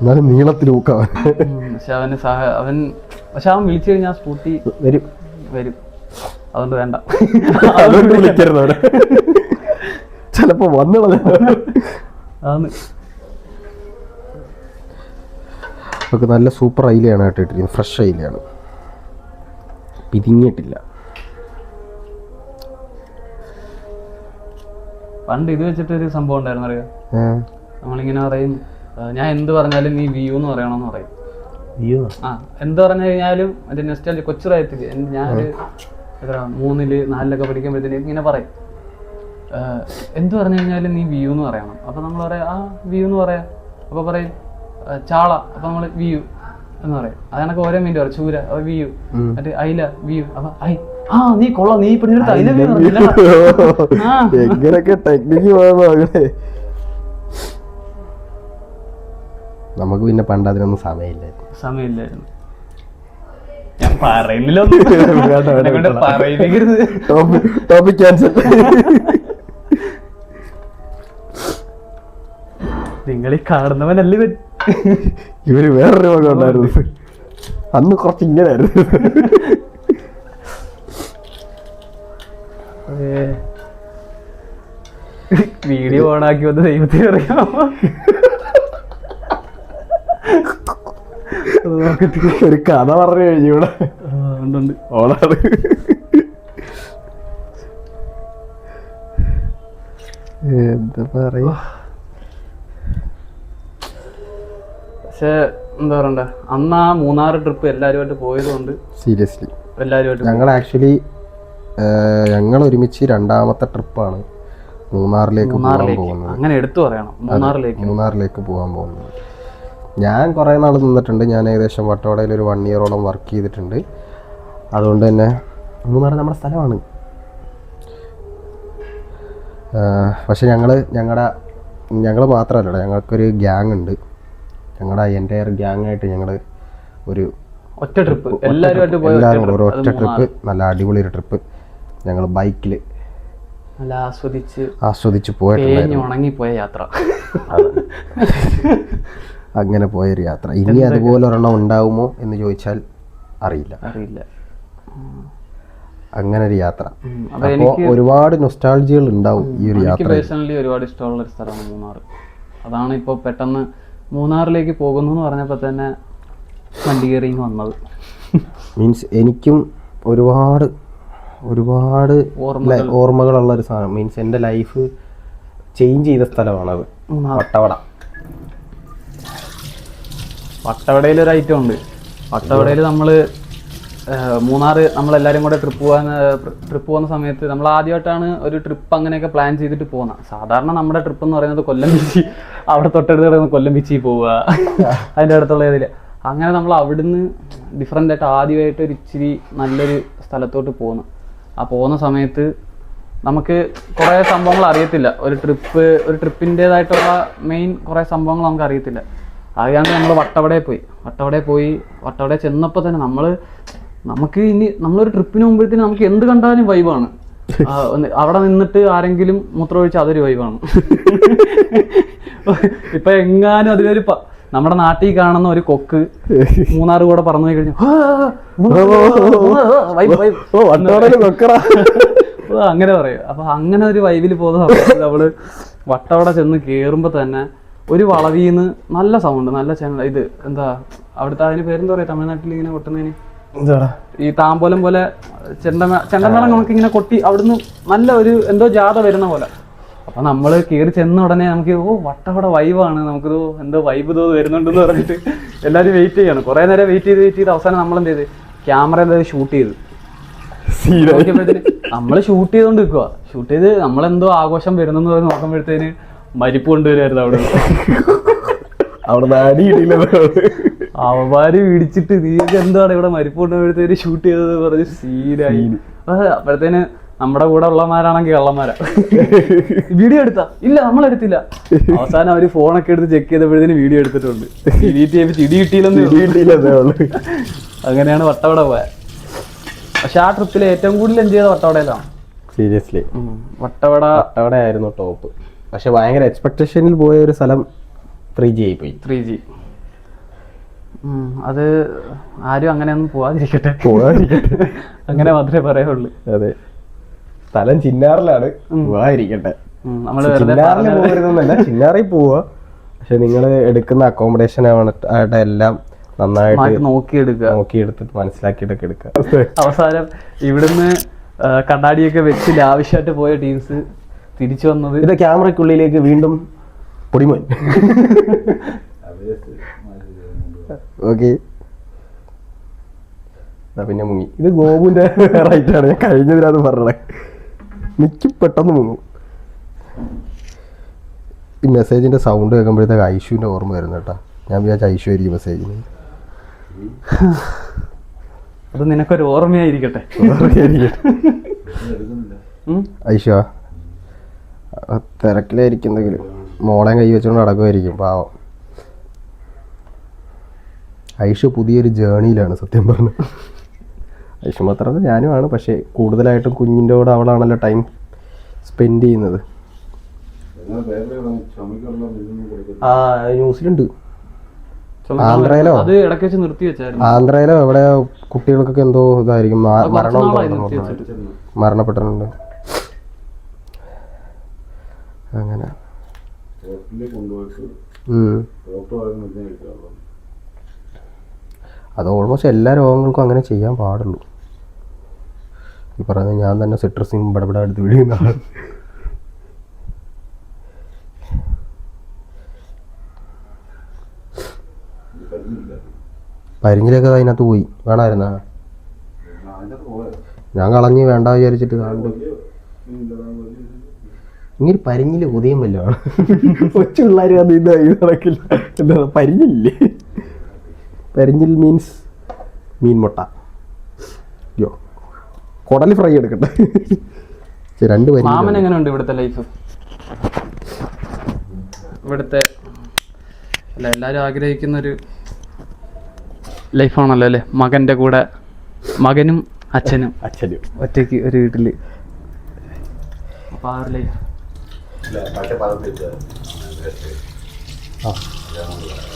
എന്നാലും നീളത്തിൽ പക്ഷെ അവന് അവൻ പക്ഷെ അവൻ വിളിച്ചു കഴിഞ്ഞാൽ സ്കൂട്ടി വരും. വരും. അതുകൊണ്ട് വേണ്ട. അതുകൊണ്ട് വിളിക്കരുത് അവിടെ ചിലപ്പോ വന്നു അതാണ് നമുക്ക് നല്ല സൂപ്പർ അയിലയാണ് കേട്ടോ ഇട്ടിരിക്കുന്നത്. ഫ്രഷ് അയിലയാണ് പിരിഞ്ഞിട്ടില്ല. പണ്ട് ഇത് വെച്ചിട്ട് ഒരു സംഭവം ഉണ്ടായിരുന്നു അറിയാം? നമ്മളിങ്ങനെ പറയും ഞാൻ എന്ത് പറഞ്ഞാലും നീ വ്യൂ എന്ന് പറയണമെന്ന് പറയും. ആ എന്ത് പറഞ്ഞു കഴിഞ്ഞാലും മറ്റേ നെക്സ്റ്റ് കൊച്ചു പ്രായത്തിൽ. ഞാൻ എത്ര മൂന്നിൽ നാലിലൊക്കെ പഠിക്കുമ്പോഴത്തേക്ക് ഇങ്ങനെ പറയും. എന്ത് പറഞ്ഞു കഴിഞ്ഞാലും നീ വ്യൂ എന്ന് പറയണം. അപ്പൊ നമ്മൾ പറയാം ആ വ്യൂ എന്ന് പറയാം. അപ്പൊ പറയും ചാള. അപ്പൊ നമ്മൾ വ്യൂ എന്ന് പറയും. അതെനക്ക് ഓരോ മിനിറ്റ് പറയും. ചൂര അപ്പൊ വ്യൂ മറ്റേ അയില വ്യൂ അപ്പൊ ഐ ആ നീ കൊള്ളാം. നീ പിടിച്ചെടുത്ത് അയില വ്യൂ ആ. എങ്ങനെയൊക്കെ ടെക്നിക്ക് പോകുന്നു അങ്ങനെ നമുക്ക് പിന്നെ പണ്ട് അതിനൊന്നും സമയമില്ലായിരുന്നു. സമയമില്ലായിരുന്നു. വേണ്ട. പറയിപ്പിക്കരുത് ടോപ്പിക് ക്യാൻസൽ. നിങ്ങൾ ഈ കാണുന്നവനല്ലേ ഇവൻ? ഇവർ വേറൊരു വക ഉണ്ടായിരുന്നു. അന്ന് കുറച്ച് ഇങ്ങനെ ആയിരുന്നു വീഡിയോ ഓണാക്കി വന്ന് ദൈവത്തിന് ഒരു കഥ പറഞ്ഞു കഴിഞ്ഞു ഇവിടെ. ഓളാണ്. എന്താ പറയാ? പക്ഷെ എന്താ പറയണ്ട? അന്ന് ആ മൂന്നാറ് ട്രിപ്പ് എല്ലാരുമായിട്ട് പോയതുകൊണ്ട് സീരിയസ്ലി എല്ലാരുമായിട്ട് ഞങ്ങൾ ആക്ച്വലി ഞങ്ങൾ ഒരുമിച്ച് രണ്ടാമത്തെ ട്രിപ്പാണ് മൂന്നാറിലേക്ക് മൂന്നാറിലേക്ക്. അങ്ങനെ എടുത്തു പറയണം. മൂന്നാറിലേക്ക്. മൂന്നാറിലേക്ക് പോകാൻ പോകുന്നത്. ഞാൻ കുറേ നാൾ നിന്നിട്ടുണ്ട്. ഞാൻ ഏകദേശം വട്ടവടയിൽ ഒരു വൺ ഇയറോളം വർക്ക് ചെയ്തിട്ടുണ്ട്. അതുകൊണ്ട് തന്നെ മൂന്നാറ് നമ്മുടെ സ്ഥലമാണ്. പക്ഷെ ഞങ്ങൾ ഞങ്ങളുടെ ഞങ്ങൾ മാത്രമല്ല ഞങ്ങൾക്കൊരു ഗ്യാങ് ഉണ്ട്. ഞങ്ങളുടെ എന്റെ ഗ്യാങ് ആയിട്ട് ഞങ്ങൾ ഒരു ഒറ്റ ട്രിപ്പ് എല്ലാവരും പോയ എല്ലാവരും കൂടെ ഒരു ഒറ്റ ട്രിപ്പ് നല്ല അടിപൊളി ഒരു ട്രിപ്പ് ഞങ്ങൾ ബൈക്കിൽ നല്ല ആസ്വദിച്ച് ആസ്വദിച്ച് ഉണങ്ങിപ്പോയ യാത്ര. അങ്ങനെ പോയൊരു യാത്ര. ഇനി അതുപോലെ ഒരെണ്ണം ഉണ്ടാവുമോ എന്ന് ചോദിച്ചാൽ അറിയില്ല. അറിയില്ല. അങ്ങനെ ഒരു യാത്ര അപ്പോൾ ഒരുപാട് നൊസ്റ്റാൾജികൾ ഉണ്ടാവും ഈ ഒരു യാത്ര പേഴ്സണലി ഒരുപാട് ഇഷ്ടമുള്ള ഒരു സ്ഥലമാണ് മൂന്നാർ അതാണ് ഇപ്പോൾ പെട്ടെന്ന് മൂന്നാറിലേക്ക് പോകുന്നു എന്ന് പറഞ്ഞപ്പോൾ തന്നെ വണ്ടി കയറി വന്നത്. മീൻസ് എനിക്കും ഒരുപാട് ഒരുപാട് ഓർമ്മകളുള്ള ഒരു സാധനം. മീൻസ് എന്റെ ലൈഫ് ചേഞ്ച് ചെയ്ത സ്ഥലമാണത്. വട്ടവട വട്ടവടയിൽ ഒരു ഐറ്റം ഉണ്ട്. വട്ടവടയിൽ നമ്മൾ മൂന്നാറ് നമ്മളെല്ലാവരും കൂടെ ട്രിപ്പ് പോകാൻ ട്രിപ്പ് പോകുന്ന സമയത്ത് നമ്മൾ ആദ്യമായിട്ടാണ് ഒരു ട്രിപ്പ് അങ്ങനെയൊക്കെ പ്ലാൻ ചെയ്തിട്ട് പോകുന്നത്. സാധാരണ നമ്മുടെ ട്രിപ്പ് എന്ന് പറയുന്നത് കൊല്ലം ബീച്ച് അവിടെ തൊട്ടടുത്ത് കിടക്കുന്ന കൊല്ലം ബീച്ചിൽ പോവുക. അതിന്റെ അടുത്തുള്ള ഇതിൽ അങ്ങനെ നമ്മൾ അവിടുന്ന് ഡിഫറെന്റ് ആയിട്ട് ആദ്യമായിട്ട് ഒരു ഇച്ചിരി നല്ലൊരു സ്ഥലത്തോട്ട് പോകുന്നു ആ പോകുന്ന സമയത്ത് നമുക്ക് കുറേ സംഭവങ്ങൾ അറിയത്തില്ല. ഒരു ട്രിപ്പ് ഒരു ട്രിപ്പിന്റേതായിട്ടുള്ള മെയിൻ കുറേ സംഭവങ്ങൾ നമുക്ക് അറിയത്തില്ല. അറിയാണ്ട് നമ്മൾ വട്ടവടയിൽ പോയി വട്ടവടയിൽ പോയി വട്ടവടയിൽ ചെന്നപ്പോൾ തന്നെ നമ്മൾ നമുക്ക് ഇനി നമ്മളൊരു ട്രിപ്പിന് മുമ്പഴത്തേന് നമുക്ക് എന്ത് കണ്ടാലും വൈബാണ് അവിടെ നിന്നിട്ട് ആരെങ്കിലും മൂത്രമൊഴിച്ച് അതൊരു വൈബാണ് ഇപ്പൊ എങ്ങാനും അതിലൊരു നമ്മുടെ നാട്ടിൽ കാണുന്ന ഒരു കൊക്ക് മൂന്നാർ കൂടെ പറന്നു പോയി കഴിഞ്ഞു അങ്ങനെ പറയും അപ്പൊ അങ്ങനെ ഒരു വൈബിൽ പോകുന്ന സമയത്ത് നമ്മൾ വട്ടവട ചെന്ന് കേറുമ്പോ തന്നെ ഒരു വളവീന്ന് നല്ല സൗണ്ട് നല്ല ചാനൽ ഇത് എന്താ അവിടുത്തെ അതിന് പേരെന്താ പറയാ? തമിഴ്നാട്ടിൽ ഇങ്ങനെ കൊട്ടുന്നതിന്? ഈ താമ്പോലം പോലെ ചെണ്ട ചെണ്ടമേളം നമുക്ക് ഇങ്ങനെ കൊട്ടി അവിടുന്ന് നല്ല ഒരു എന്തോ ജാഥ വരുന്ന പോലെ. അപ്പൊ നമ്മൾ കേറി ചെന്ന ഉടനെ നമുക്ക് ഓ വട്ടവട വൈബാണ് നമുക്ക് എന്തോ വൈബ് ഇതോ വരുന്നുണ്ടെന്ന് പറഞ്ഞിട്ട് എല്ലാവരും വെയിറ്റ് ചെയ്യാണ്. കുറെ നേരം വെയിറ്റ് ചെയ്ത് വെയിറ്റ് ചെയ്ത് അവസാനം നമ്മൾ എന്ത് ചെയ്ത് ക്യാമറ എന്തായാലും ഷൂട്ട് ചെയ്ത് നമ്മൾ ഷൂട്ട് ചെയ്തോണ്ട് നിൽക്കുക ഷൂട്ട് ചെയ്ത് നമ്മളെന്തോ ആഘോഷം വരുന്നെന്ന് പറഞ്ഞ് നോക്കുമ്പോഴത്തേന് മരിപ്പ് കൊണ്ടുവരായിരുന്നു അവിടെ. അവിടെ. നാടി അവന്മാര് ഇടിച്ചിട്ട് നീക്ക് എന്താണ് ഇവിടെ മരിപ്പ് കൊണ്ടുവരുത്തേന് ഷൂട്ട് ചെയ്തത് പറഞ്ഞ് സീനായി. അപ്പോഴത്തേന് നമ്മുടെ കൂടെ ഉള്ളമാരാണെങ്കിൽ കള്ളന്മാരാ. വീഡിയോ എടുത്താ? ഇല്ല നമ്മൾ എടുത്തില്ല. അവസാനം അവർ ഫോണൊക്കെ എടുത്ത് ചെക്ക് ചെയ്തപ്പോഴത്തേന് വീഡിയോ എടുത്തിട്ടുണ്ട്. ഇടി ചെയ്ത് ചിടി കിട്ടിയില്ലെന്ന് കിട്ടിയില്ലെന്നേ ഉള്ളൂ. അങ്ങനെയാണ് വട്ടവട പോയത് പക്ഷെ ആ ട്രിപ്പിൽ ഏറ്റവും കൂടുതൽ എൻജോയ് ചെയ്ത വട്ടവടയിലാണ്. സീരിയസ്ലി വട്ടവട വട്ടവടയായിരുന്നു ആയിരുന്നു ടോപ്പ് പക്ഷെ ഭയങ്കര എക്സ്പെക്ടേഷനിൽ പോയ ഒരു സ്ഥലം ത്രീ ജി ആയി പോയി ത്രീ ജി അത് ആരും അങ്ങനെയൊന്നും പോവാതിരിക്കട്ടെ. പോവാതിരിക്കട്ടെ. അങ്ങനെ മാത്രമേ പറയുള്ളൂ അതെ. സ്ഥലം ചിന്നാറിലാണ്. പോവാതിരിക്കട്ടെ. ചിന്നാറിൽ പോവാ പോകരുതെന്നല്ല ചിന്നാറിൽ പോവുക പക്ഷെ നിങ്ങൾ എടുക്കുന്ന അക്കോമഡേഷൻ ആയിട്ട് എല്ലാം നന്നായിട്ട് നോക്കിയെടുക്കുക. നോക്കിയെടുത്തിട്ട് മനസ്സിലാക്കിയിട്ടൊക്കെ എടുക്കുക. അവസാനം ഇവിടുന്ന് കണ്ണാടിയൊക്കെ വെച്ച് ലാവശ്യമായിട്ട് പോയ ടീംസ് തിരിച്ചു വന്നത്? ഇത് ക്യാമറക്കുള്ളിലേക്ക് വീണ്ടും പൊടിമോൻ. ഓക്കെ. പിന്നെ മുങ്ങി. ഇത് ഗോപുവിന്റെ റൈറ്റ് ആണ് ഞാൻ കഴിഞ്ഞതിനകത്ത് പറഞ്ഞത്. മിക്ക പെട്ടെന്ന് മുങ്ങും. ഈ മെസ്സേജിന്റെ സൗണ്ട് കേൾക്കുമ്പോഴത്തേക്ക് ഐഷുവിന്റെ ഓർമ്മ വരുന്നു കേട്ടോ. ഞാൻ വിചാരിച്ച ഐഷു ആയിരിക്കും മെസ്സേജിന്. അത് നിനക്കൊരു ഓർമ്മയായിരിക്കട്ടെ. ഉം. ഐഷുവാ? ആ, തിരക്കിലായിരിക്കുന്നെങ്കിലും മോളെ കൈ വെച്ചുകൊണ്ട് നടക്കുമായിരിക്കും പാവം. ഐഷു പുതിയൊരു ജേണിയിലാണ് സത്യം പറഞ്ഞു. ഐഷു മാത്രമല്ല ഞാനുമാണ് പക്ഷേ കൂടുതലായിട്ടും കുഞ്ഞിന്റെ കൂടെ അവളാണല്ലോ ടൈം സ്പെൻഡ് ചെയ്യുന്നത്. ആ ന്യൂസിലുണ്ട്. ആന്ധ്രയിലോ? അത് ഇടയ്ക്ക് വെച്ച് നിർത്തി വെച്ചായിരുന്നു. ആന്ധ്രയിലോ? എവിടെ കുട്ടികൾക്കൊക്കെ എന്തോ ഇതായിരിക്കും മരണം. മരണപ്പെട്ടിട്ടുണ്ട്. അങ്ങനെ. അത് ഓൾമോസ്റ്റ് എല്ലാ രോഗങ്ങൾക്കും അങ്ങനെ ചെയ്യാൻ പാടുള്ളൂ. ഈ പറയുന്നത് ഞാൻ തന്നെ സിട്രസിങ് ബടബട എടുത്ത് വിടുന്ന ആൾ. പരിഞ്ഞിലൊക്കെ അതിനകത്ത് പോയി. വേണമായിരുന്ന? ഞാൻ കളഞ്ഞ് വേണ്ട വിചാരിച്ചിട്ട് കാണുന്നു ഇങ്ങനെ പരിഞ്ഞിൽ ഉദയം വല്ലതാണ് കൊച്ചു പിള്ളേർ അത് ഇത് ഇത് നടക്കില്ല. എന്താ പരിഞ്ഞില്ലേ? പരിഞ്ഞിൽ മീൻസ് മീൻ മുട്ട. യോ കുടൽ ഫ്രൈ എടുക്കട്ടെ. രണ്ട് മാമൻ എങ്ങനെയുണ്ട് ഇവിടുത്തെ ലൈഫ് ഇവിടുത്തെ അല്ല എല്ലാവരും ആഗ്രഹിക്കുന്ന ഒരു ലൈഫാണല്ലോ അല്ലേ? മകന്റെ കൂടെ മകനും അച്ഛനും അച്ഛനും. ഒറ്റയ്ക്ക് ഒരു വീട്ടിൽ. അപ്പൊ ആ ഒരു ലൈഫ്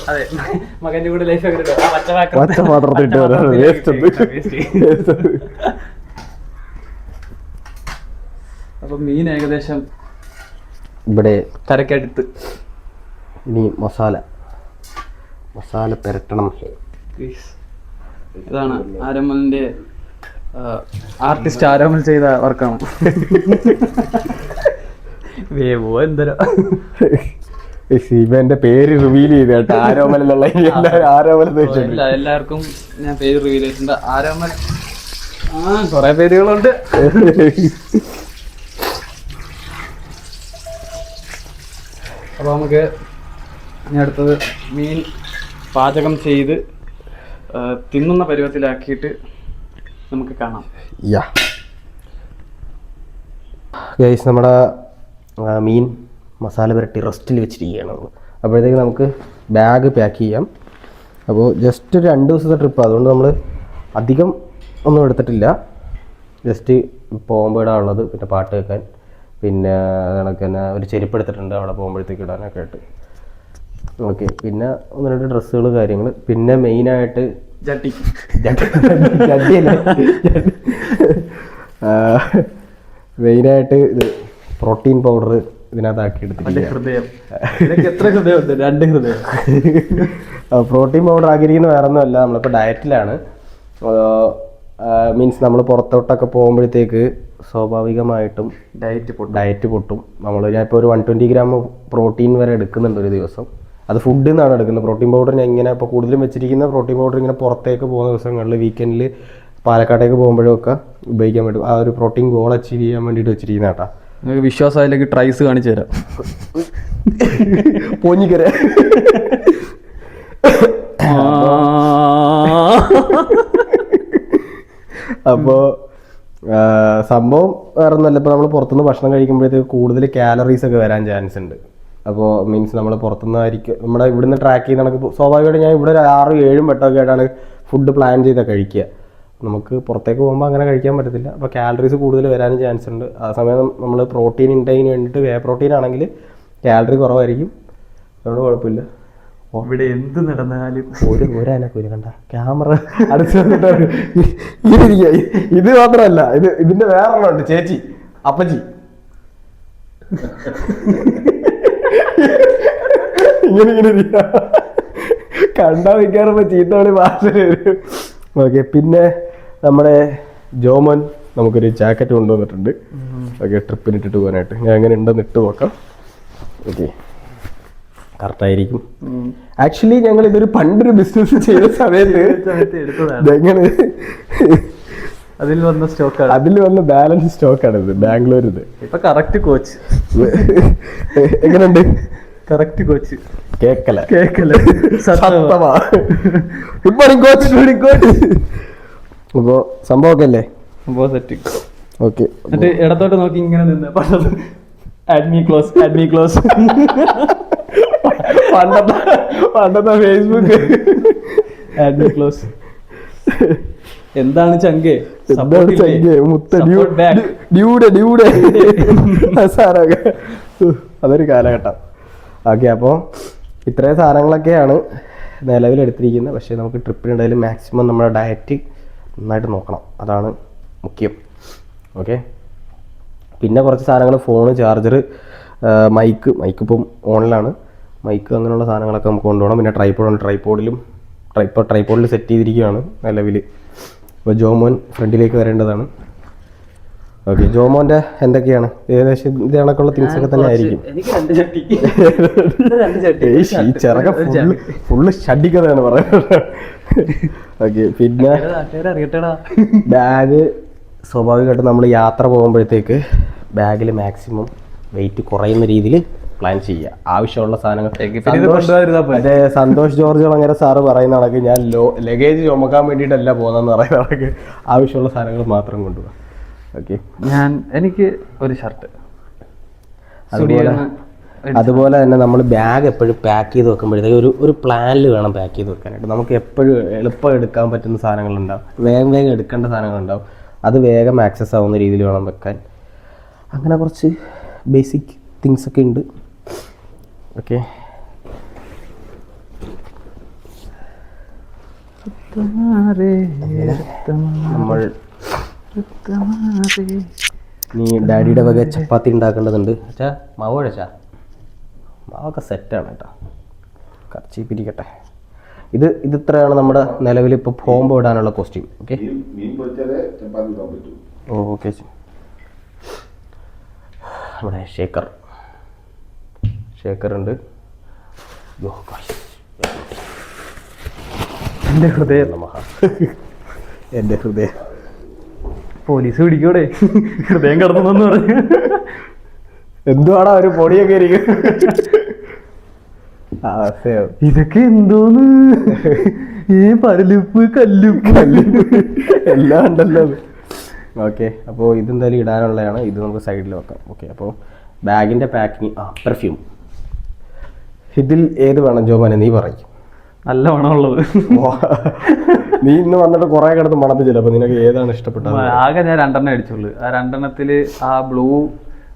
അതെ മകന്റെ കൂടെ ലൈഫ് പച്ച പാത്രത്തിട്ട് വരാണ് വേസ്റ്റ് അപ്പൊ മീൻ ഏകദേശം ഇവിടെ കരക്കടുത്ത് ഇനി മസാല. മസാല പെരട്ടണം. ഇതാണ് ആരമ്മലിന്റെ ആർട്ടിസ്റ്റ് ആരമ്മൽ ചെയ്ത വർക്കാണ് ഇവന്റെ പേര് റിവീൽ ചെയ്ത് കേട്ടോ. ആരോമൽ എന്നുള്ള എല്ലാവരും ആരോമൽ എല്ലാവർക്കും ഞാൻ പേര് റിവീൽ ചെയ്തിട്ടുണ്ട്. ആരോമൽ ആ കൊറേ പേരുകളുണ്ട്. അപ്പോൾ നമുക്ക് ഇനി അടുത്തത് മീൻ പാചകം ചെയ്ത് തിന്നുന്ന പരുവത്തിലാക്കിയിട്ട് നമുക്ക് കാണാം. യാ. ഗൈസ് നമ്മുടെ മീൻ മസാല പുരട്ടി റെസ്റ്റിൽ വെച്ചിരിക്കുകയാണ് അപ്പോഴത്തേക്ക് നമുക്ക് ബാഗ് പാക്ക് ചെയ്യാം. അപ്പോൾ ജസ്റ്റ് ഒരു രണ്ട് ദിവസത്തെ ട്രിപ്പ് അതുകൊണ്ട് നമ്മൾ അധികം ഒന്നും എടുത്തിട്ടില്ല. ജസ്റ്റ് പോകുമ്പോൾ ഉള്ളത് പിന്നെ പാട്ട് കേൾക്കാൻ പിന്നെ കണക്ക് തന്നെ ഒരു ചെരുപ്പ് എടുത്തിട്ടുണ്ട് അവിടെ പോകുമ്പോഴത്തേക്ക് ഇടാനൊക്കെ ആയിട്ട്. ഓക്കെ പിന്നെ ഒന്ന് രണ്ട് ഡ്രസ്സുകൾ കാര്യങ്ങൾ. പിന്നെ മെയിനായിട്ട് ജട്ടി ജട്ടി മെയിനായിട്ട് ഇത് പ്രോട്ടീൻ പൗഡർ ഇതിനകത്താക്കി എടുത്തിരിക്കുക. ഹൃദയം. ഇതിനൊക്കെ എത്ര ഹൃദയമുണ്ട് രണ്ട് ഹൃദയം. പ്രോട്ടീൻ പൗഡർ ആക്കിയിരിക്കുന്ന വേറെ ഒന്നുമല്ല നമ്മളിപ്പോൾ ഡയറ്റിലാണ് മീൻസ് നമ്മൾ പുറത്തോട്ടൊക്കെ പോകുമ്പോഴത്തേക്ക് സ്വാഭാവികമായിട്ടും ഡയറ്റ് പൊട്ടും. ഡയറ്റ് പൊട്ടും. നമ്മൾ ഞാൻ ഇപ്പോൾ ഒരു വൺ ട്വന്റി ഗ്രാം പ്രോട്ടീൻ വരെ എടുക്കുന്നുണ്ട് ഒരു ദിവസം. അത് ഫുഡിൽ നിന്നാണ് എടുക്കുന്നത്. പ്രോട്ടീൻ പൗഡർ ഞാൻ ഇങ്ങനെ ഇപ്പോൾ കൂടുതലും വെച്ചിരിക്കുന്ന പ്രോട്ടീൻ പൗഡർ ഇങ്ങനെ പുറത്തേക്ക് പോകുന്ന ദിവസങ്ങളിൽ വീക്കെൻഡിൽ പാലക്കാട്ടേക്ക് പോകുമ്പോഴൊക്കെ ഉപയോഗിക്കാൻ വേണ്ടി ആ ഒരു പ്രോട്ടീൻ ഗോൾ അച്ചീവ് ചെയ്യാൻ വേണ്ടിയിട്ട് വെച്ചിരിക്കുന്ന കേട്ടാ നിങ്ങൾക്ക് വിശ്വാസമായില്ലെങ്കിൽ ട്രൈസ് കാണിച്ചു തരാം. പോഞ്ഞിക്കര അപ്പോൾ സംഭവം വേറെ ഒന്നല്ല ഇപ്പോൾ നമ്മൾ പുറത്തുനിന്ന് ഭക്ഷണം കഴിക്കുമ്പോഴത്തേക്ക് കൂടുതൽ കാലറീസ് ഒക്കെ വരാൻ ചാൻസ് ഉണ്ട്. അപ്പോൾ മീൻസ് നമ്മൾ പുറത്തുനിന്ന് ആയിരിക്കും നമ്മുടെ ഇവിടുന്ന് ട്രാക്ക് ചെയ്യുന്ന കണക്ക് സ്വാഭാവികമായിട്ട് ഞാൻ ഇവിടെ ഒരു ആറും ഏഴും വട്ടമൊക്കെ ആയിട്ടാണ് ഫുഡ് പ്ലാൻ ചെയ്താൽ കഴിക്കുക. നമുക്ക് പുറത്തേക്ക് പോകുമ്പോൾ അങ്ങനെ കഴിക്കാൻ പറ്റത്തില്ല. അപ്പോൾ കാലറീസ് കൂടുതൽ വരാനും ചാൻസ് ഉണ്ട്. ആ സമയം നമ്മൾ പ്രോട്ടീൻ ഇൻടേക്കിന് വേണ്ടിയിട്ട് വേ പ്രോട്ടീൻ ആണെങ്കിൽ കാലറി കുറവായിരിക്കും. അതുകൊണ്ട് കുഴപ്പമില്ല. ഇവിടെ എന്ത് നടന്നാലും. ഒരു ഒരനക്കൂല കണ്ട. ക്യാമറ അടുത്ത് വന്നിട്ട് ഇങ്ങനെ ഇരിക്കുക. ഇത് മാത്രമല്ല ഇത് ഇതിന്റെ വേറെ ഉണ്ട്. ചേച്ചി അപ്പച്ചി. ഇങ്ങനെ ഇങ്ങനെ കണ്ടാ കണ്ടാ ചീത്ത വിളി ഭാഷ വരും. ഓക്കെ പിന്നെ നമ്മുടെ ജോമൻ നമുക്കൊരു ജാക്കറ്റ് കൊണ്ടുവന്നിട്ടുണ്ട്. ഓക്കെ ട്രിപ്പിന് ഇട്ടിട്ട് പോകാനായിട്ട്. ഞാൻ എങ്ങനെ ഉണ്ടെന്ന് ഇട്ട് നോക്കാം. ഓക്കെ കറക്റ്റായിരിക്കും ആക്ച്വലി ഞങ്ങൾ ഇതൊരു പണ്ടൊരു ബിസിനസ് ചെയ്ത സമയത്ത് ഇതെങ്ങനെ അതിൽ വന്ന സ്റ്റോക്കാണ് അതിൽ വന്ന ബാലൻസ് സ്റ്റോക്കാണ് ഇത് ബാംഗ്ലൂർ ഇത് ഇപ്പൊ കറക്റ്റ് കോച്ച് എങ്ങനെയുണ്ട്? Correct coach കേക്കല. കേക്കല. സത്യമാ. Good morning coach good morning coach അപ്പോ സംഭവമൊക്കെ അല്ലേ സെറ്റ് ഓക്കെ എന്നിട്ട് ഇടത്തോട്ട് നോക്കി ഇങ്ങനെ നിന്ന്. പറഞ്ഞത് അഡ്മി ക്ലോസ് അഡ്മി ക്ലോസ് പണ്ടത്തെ പണ്ടത്തെ ഫേസ്ബുക്ക് അഡ്മി ക്ലോസ് എന്താണ് ചങ്കേ? എന്താണ് ചങ്കേ? മുത്ത ഡ്യൂ- ഡ്യൂടെ ഡ്യൂടെ. സാറൊക്കെ അതൊരു കാലഘട്ടം. ഓക്കെ അപ്പോൾ ഇത്രയും സാധനങ്ങളൊക്കെയാണ് നിലവിൽ എടുത്തിരിക്കുന്നത് പക്ഷേ നമുക്ക് ട്രിപ്പിനിടയിൽ മാക്സിമം നമ്മുടെ ഡയറ്റ് നന്നായിട്ട് നോക്കണം. അതാണ് മുഖ്യം. ഓക്കെ പിന്നെ കുറച്ച് സാധനങ്ങൾ ഫോണ് ചാർജർ മൈക്ക് മൈക്ക് ഇപ്പം ഓണിലാണ് മൈക്ക് അങ്ങനെയുള്ള സാധനങ്ങളൊക്കെ നമുക്ക് കൊണ്ടുപോകണം. പിന്നെ ട്രൈപ്പോഡ് ട്രൈപ്പോഡിലും ട്രൈപ്പോ ട്രൈപ്പോഡിൽ സെറ്റ് ചെയ്തിരിക്കുകയാണ് നിലവിൽ അപ്പോൾ ജോമോൻ ഫ്രണ്ടിലേക്ക് വരേണ്ടതാണ്. ഓക്കെ ജോമോന്റെ എന്തൊക്കെയാണ്? ഏകദേശം ഇത് കണക്കുള്ള തിങ്സ് ഒക്കെ തന്നെ ആയിരിക്കും. എനിക്ക് രണ്ട് ചട്ടി. രണ്ട് ചട്ടി. ഈ ചിറക ഫുള്ള് ഫുള്ള് ഷഡിക്കതാണ് പറയുന്നത്. ഓക്കെ പിന്നെ ബാഗ് സ്വാഭാവികമായിട്ടും നമ്മൾ യാത്ര പോകുമ്പോഴത്തേക്ക് ബാഗിൽ മാക്സിമം വെയിറ്റ് കുറയുന്ന രീതിയിൽ പ്ലാൻ ചെയ്യുക. ആവശ്യമുള്ള സാധനങ്ങൾ. അതെ സന്തോഷ് ജോർജ് അങ്ങനെ സാറ് പറയുന്ന കണക്ക് ഞാൻ ലോ ലഗേജ് ചുമക്കാൻ വേണ്ടിയിട്ടല്ല പോകുന്നതെന്ന് പറയുന്ന കണക്ക് ആവശ്യമുള്ള സാധനങ്ങൾ മാത്രം കൊണ്ടുപോകാം. ഓക്കെ ഞാൻ എനിക്ക് ഒരു ഷർട്ട് അതുപോലെ അതുപോലെ തന്നെ നമ്മൾ ബാഗ് എപ്പോഴും പാക്ക് ചെയ്ത് വെക്കുമ്പോഴത്തേക്ക് ഒരു ഒരു പ്ലാനിൽ വേണം പാക്ക് ചെയ്ത് വെക്കാനായിട്ട്. നമുക്ക് എപ്പോഴും എളുപ്പം എടുക്കാൻ പറ്റുന്ന സാധനങ്ങളുണ്ടാവും. വേഗം വേഗം എടുക്കേണ്ട സാധനങ്ങളുണ്ടാവും. അത് വേഗം ആക്സസ് ആവുന്ന രീതിയിൽ വേണം വെക്കാൻ. അങ്ങനെ കുറച്ച് ബേസിക് തിങ്സ് ഒക്കെ ഉണ്ട്. ഓക്കെ നമ്മൾ നീ ഡാഡിയുടെ വക ചപ്പാത്തി ഉണ്ടാക്കേണ്ടതുണ്ട്. അച്ഛാ മാവ് കഴിച്ചാ? മാവൊക്കെ സെറ്റാണ് കേട്ടോ കർച്ചീപ്പിരിക്കട്ടെ ഇത് ഇത് ഇത്രയാണ് നമ്മുടെ നിലവിൽ ഇപ്പോൾ ഫോംബ് ഇടാനുള്ള കോസ്റ്റ്യൂം ഓക്കെ ഓക്കെ നമ്മുടെ ഷേക്കർ ഷേക്കർ ഉണ്ട്. എന്റെ ഹൃദയം. എന്റെ ഹൃദയം. പോലീസ് പിടിക്കൂടെ? ഹൃദയം കടന്നു പറഞ്ഞു. എന്തുവാടാ ഒരു പൊടിയൊക്കെ ഇരിക്കും. ഇതൊക്കെ എന്തോന്ന്? ഈ പരലുപ്പ് കല്ലുപ്പ്. എല്ലാം ഉണ്ടല്ലോ ഓക്കെ അപ്പോൾ ഇതെന്തായാലും ഇടാനുള്ളതാണ്. ഇത് നമുക്ക് സൈഡിൽ വെക്കാം. ഓക്കെ അപ്പോൾ ബാഗിന്റെ പാക്കിങ് ആ പെർഫ്യൂം ഇതിൽ ഏത് വേണം ജോമാനെ? നീ പറയും. നല്ല മണമുള്ളത് നീ ഇന്ന് വന്നിട്ട് കുറെ കിടന്ന് മണപ്പിച്ചില്ല? അപ്പൊ നിനക്ക് ഏതാണ് ഇഷ്ടപ്പെട്ടത്? ആകെ ഞാൻ രണ്ടെണ്ണം അടിച്ചുള്ളൂ. ആ രണ്ടെണ്ണത്തിൽ ആ ബ്ലൂ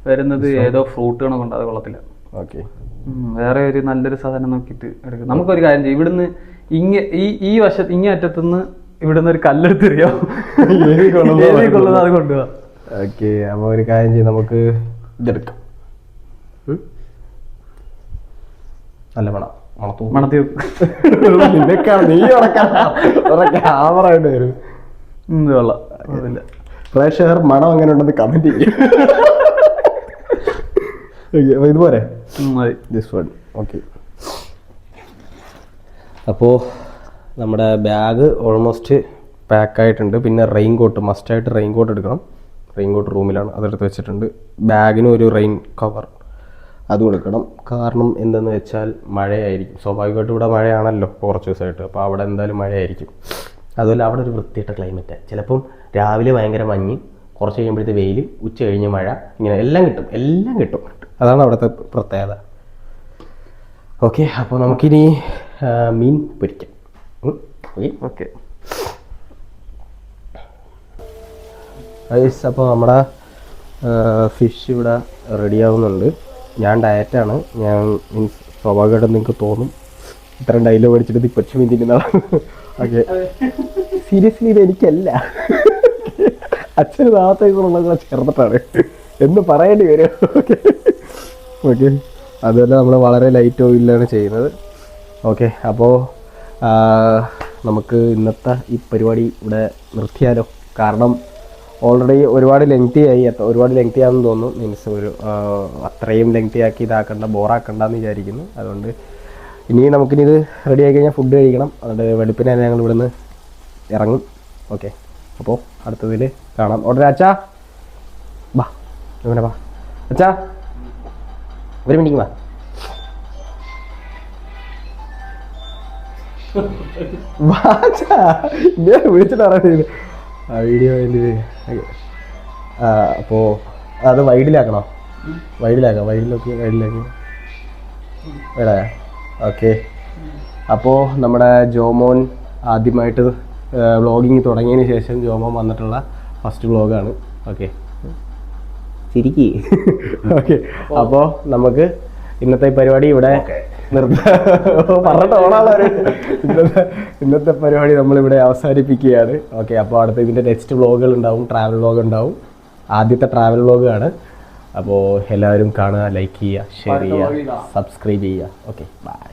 വരുന്നത് ഏതോ ഫ്രൂട്ട് കണക്കുണ്ട് അത് കൊള്ളത്തില്ല. ഓക്കെ. വേറെ ഒരു നല്ലൊരു സാധനം നോക്കിയിട്ട് എടുക്കും. നമുക്കൊരു കാര്യം ചെയ്യും. ഇവിടുന്ന് ഇങ്ങ ഈ ഈ വശത്ത് ഇങ്ങേ അറ്റത്തുനിന്ന് ഇവിടുന്ന് ഒരു കല്ലെടുത്ത് എറിയാം ഏതി കൊള്ളുന്നോ ഏതി കൊള്ളുന്നോ അത് കൊണ്ടുപോവാ ഓക്കെ അപ്പോൾ ഒരു കാര്യം ചെയ്യും. നമുക്ക് ഇതെടുക്കാം. നല്ല മണം മണത്തു നീ ക്യാമറ ആയിട്ട് വരും കൊള്ളാം. അതില്ല. പ്രേക്ഷകർ മണം അങ്ങനെ ഉണ്ടെന്ന് കമന്റ് ചെയ്യും. ഇതുപോലെ അപ്പോ മതി. ദിസ് വൺ ഓക്കെ അപ്പോൾ നമ്മുടെ ബാഗ് ഓൾമോസ്റ്റ് പാക്ക് ആയിട്ടുണ്ട്. പിന്നെ റെയിൻ കോട്ട് മസ്റ്റായിട്ട് റെയിൻ കോട്ട് എടുക്കണം. റെയിൻ കോട്ട് റൂമിലാണ് അതെടുത്ത് വെച്ചിട്ടുണ്ട്. ബാഗിന് ഒരു റെയിൻ കവർ അതും കൊടുക്കണം. കാരണം എന്തെന്ന് വെച്ചാൽ മഴയായിരിക്കും. സ്വാഭാവികമായിട്ടും ഇവിടെ മഴയാണല്ലോ കുറച്ച് ദിവസമായിട്ട് അപ്പോൾ അവിടെ എന്തായാലും മഴയായിരിക്കും. അതുപോലെ അവിടെ ഒരു വൃത്തിയിട്ട ക്ലൈമറ്റാണ് ചിലപ്പം രാവിലെ ഭയങ്കര മഞ്ഞ് കുറച്ച് കഴിയുമ്പോഴത്തെ വെയിൽ ഉച്ച കഴിഞ്ഞ് മഴ ഇങ്ങനെ എല്ലാം കിട്ടും. എല്ലാം കിട്ടും. അതാണ് അവിടുത്തെ പ്രത്യേകത. ഓക്കെ അപ്പോൾ നമുക്കിനി മീൻ പൊരിക്കാം. ഓക്കെ. ഓക്കേ. ഓക്കെ അപ്പോൾ നമ്മുടെ ഫിഷ് ഇവിടെ റെഡി ആവുന്നുണ്ട്. ഞാൻ ഡയറ്റാണ് ഞാൻ മീൻസ് സ്വാഭാവികമായിട്ടും നിങ്ങൾക്ക് തോന്നും. ഇത്രയും ഡയലോഗ് അടിച്ചിട്ട് മീൻ തിന്നുന്നതാണ് ഓക്കെ സീരിയസ്ലി ഇത് എനിക്കല്ല. അച്ഛന് നാളത്തേക്കുള്ള ചേർന്നിട്ടാണ്. എന്ന് പറയേണ്ടി വരും. ഓക്കെ ഓക്കെ അതുപോലെ നമ്മൾ വളരെ ലൈറ്റ് ഓയിലാണ് ചെയ്യുന്നത്. ഓക്കെ അപ്പോൾ നമുക്ക് ഇന്നത്തെ ഈ പരിപാടി ഇവിടെ നിർത്തിയാലോ? കാരണം ഓൾറെഡി ഒരുപാട് ലെങ്തി ആയി. ഒരുപാട് ലെങ്തി ആണെന്ന് തോന്നുന്നു. മീൻസ് ഒരു അത്രയും ലെങ്തി ആക്കി ഇതാക്കണ്ട ബോറാക്കണ്ടെന്ന് വിചാരിക്കുന്നു. അതുകൊണ്ട് ഇനി നമുക്കിനി ഇത് റെഡി ആയി കഴിഞ്ഞാൽ ഫുഡ് കഴിക്കണം. അതുകൊണ്ട് വെളുപ്പിനെ തന്നെ ഞങ്ങൾ ഇവിടുന്ന് ഇറങ്ങും. ഓക്കെ അപ്പോൾ അടുത്തതിൽ കാണാം. ഓർഡർ അച്ഛാ. ബാ അങ്ങനെ ബാ അച്ഛാ ഒരു മിനിറ്റ് വാ. വാച്ചാ വിളിച്ചിട്ട് അറിയില്ല ആ വീഡിയോ ആ അപ്പോൾ അത് വൈഡിലാക്കണോ? വൈഡിലാക്കാം വൈഡിലൊക്കെ വൈഡിലാക്കി. വേടാ ഓക്കെ. അപ്പോ നമ്മുടെ ജോമോൻ ആദ്യമായിട്ട് വ്ളോഗിങ് തുടങ്ങിയതിന് ശേഷം ജോമോൻ വന്നിട്ടുള്ള ഫസ്റ്റ് വ്ളോഗാണ്. ഓക്കെ. ചിരിക്കി. ഓക്കെ. അപ്പോ നമുക്ക് ഇന്നത്തെ പരിപാടി ഇവിടെ പറഞ്ഞിട്ട് ഓണാളൊരു ഇന്നത്തെ ഇന്നത്തെ പരിപാടി നമ്മളിവിടെ അവസാനിപ്പിക്കുകയാണ്. ഓക്കെ അപ്പോൾ അടുത്ത ഇതിന്റെ നെക്സ്റ്റ് വ്ളോഗുകൾ ഉണ്ടാവും ട്രാവൽ വ്ളോഗ് ഉണ്ടാവും ആദ്യത്തെ ട്രാവൽ വ്ളോഗാണ് അപ്പോൾ എല്ലാവരും കാണുക ലൈക്ക് ചെയ്യുക ഷെയർ ചെയ്യുക സബ്സ്ക്രൈബ് ചെയ്യുക. Okay bye